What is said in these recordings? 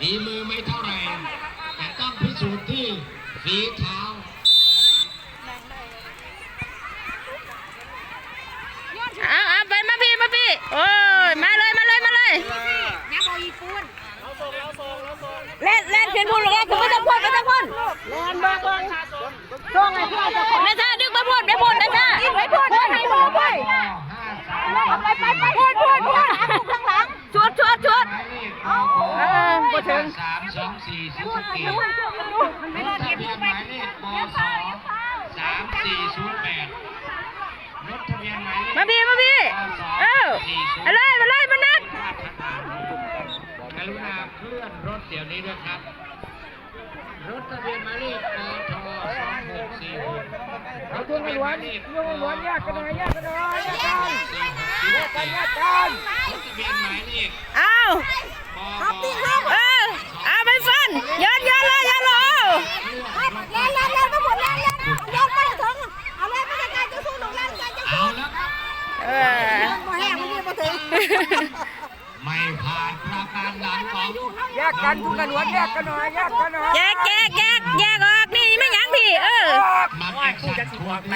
ฝีมือไม่เท่าไหร่แต่ต้องพิสูจน์ที่ฝีเท้าเอาเอาไปมาพี่มาพี่ โอ้ย มาเลยมาเลยมาเลยน้ำบอยีปูนเล่นเล่นเพียนพูนเลยคือไม่ต้องพูดไม่ต้องพูดแลนเบอร์เบอร์ช่วงไอ้ที่จะนะจ๊ะดึกมาพูดไม่พูดนะจ๊ะ ไปพูดให้พูดไป ห้าสาม ไปไปไปพูดพูดพูดข้างหลัง ชวดชวดชวด หมายเลข เออพูดถึง สามสองสี่สิบสเกตมันไม่รรอถดทะเก็บเบียพูนดหไปมายเลขบสสามสี่ศูนย์แปดรถทะเบียนหมายเลขมาพี่มาพี่เออเอาเลยมาเลยมานัดกรุณาเคลื่อนรถเดี๋ยวนี้ด้วยครับ รถทะเบียนหมายเลขปทสองหกสี่หกรถทะเบียนหมายเลขปทสองหกสี่หกแยกกันแยกกันรถทะเบียนหมายเลขเอาปเออเอาไปฟั นย้อนย้อนเลยย้อนเลยแลนแลนแลนก็หมดแลนแลนแลนไปถึงเอาแลนไปไกลจะสู้หนูแลนไกลจะเอาสู้แล้วครับเออมาแห้งมันยังมาถึงไม่ผ่านประการหลังของแยกกันทุกกันวันแยกกันหน่อยแยกกันหน่อยแยกแยกแยกแยกออกนี่ไม่ยั้งพี่เออมาแข่งขันขวดไหน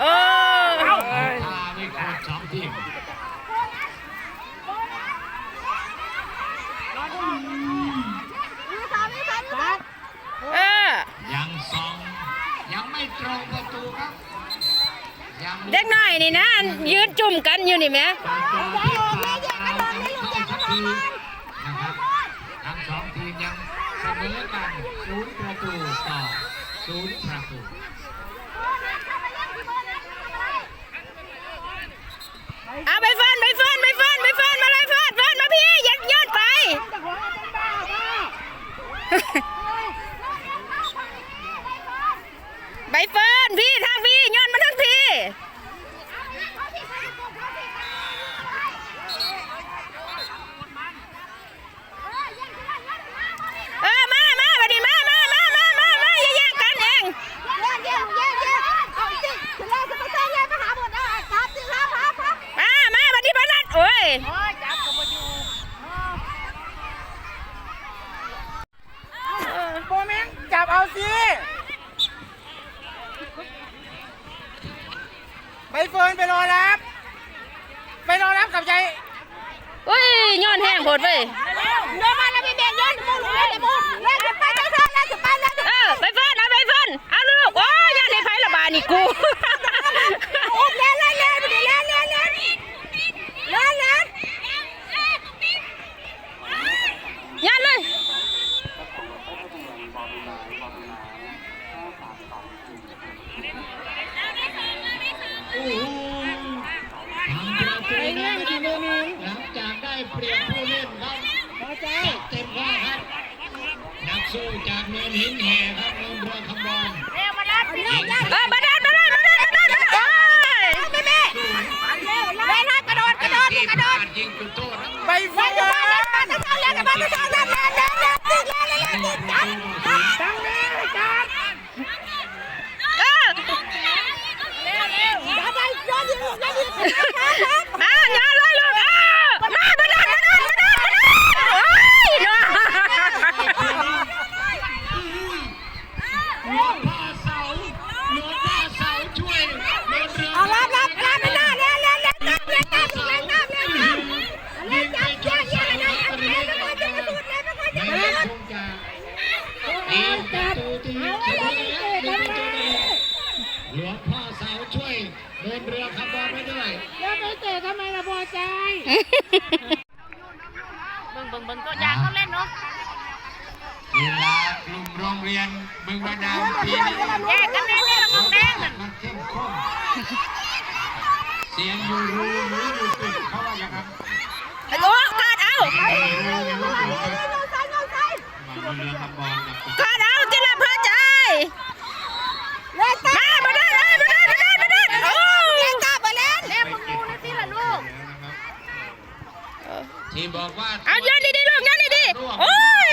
โอ้พาไม่ควรสองทีม มีสามมีสามมีสาม เออยังสองยังไม่ตรงประตูครับยังเด็กน้อยนี่นะยืนจุ่มกันอยู่นี่แหมประตูที่ผ่านมายังไม่เข้าสักทีนะครับทั้งสองทีมยังเสมอกันศูนย์ประตูต่อศูนย์ประตูเอาไปฟัน ใบเฟิร์นพี่ทางพี่ย้อนมาทางพี่ เออมามาบัดีมามามามามามาอย่แย่งกันเองมามาบัดนี้บัดนั้นโอ้ยจับเอาสิ เฟิร์นไปรอรับ ไปรอรับกับยายอุ้ยย้อนแห้งโหดเว้ยเดินมาแล้วพี่เบนย้อนมุงเลยมุงเล่นไปเถอะเล่นไปเล่นเออไปเฟิร์นเอาไปเฟิร์นเอาลูกโอ้ยย้อนในไผ่ระบาดนี่กู โอ้เล่นเล่นเล่นไปเล่นเล่นเล่นเล่นเล่น ย้อนเลย โอ้โหทำประตูได้ที่โมมินหลังจากได้ เปรียบผู้เล่นครับจัดเต็มข้อครับนักสู้จากเมืองหินแห่ครับเมืองเรือคำบอลเร็วมาลัดพี่น้องยันเออมาเดินมาเดินมาเดินมาเดินมาเดินโอ้ยพี่เบ้เล่นให้กระโดดกระโดดกระโดดดยิงจุดโทษนะใบเฟิเร์นนจะมาเล่นมาจะเล่นกันมาจะเล่นเล่นเล่นเล่นเล่นเล่นเล่นเล่นยิงประตูต่อศูนย์ตั้งนี้จับเอออย่าไปย้อนยิงย้อนยิง ยิงประตูที่ชนะยิงประตูได้หลวงพ่อเสาช่วยเดินเรือคำบอลไปด้วยแล้วไปเตะทำไมล่ะพอใจเบิ่งเบิ่งเบิ่งตัวอย่างเขาเล่นเนาะกีฬากลุ่มโรงเรียนบึงบาดาลปีนี้แยกกันแน่ๆแล้วมึงแดงมันเข้มข้นเสียงยูรูยูรูตึกเขาว่าอย่างนั้นโอ้กอดเอายูรูยูรูตึกเอาใส่เอา ทีมบอกว่า เอาโยนดีๆลูกโยนดีๆโอ้ย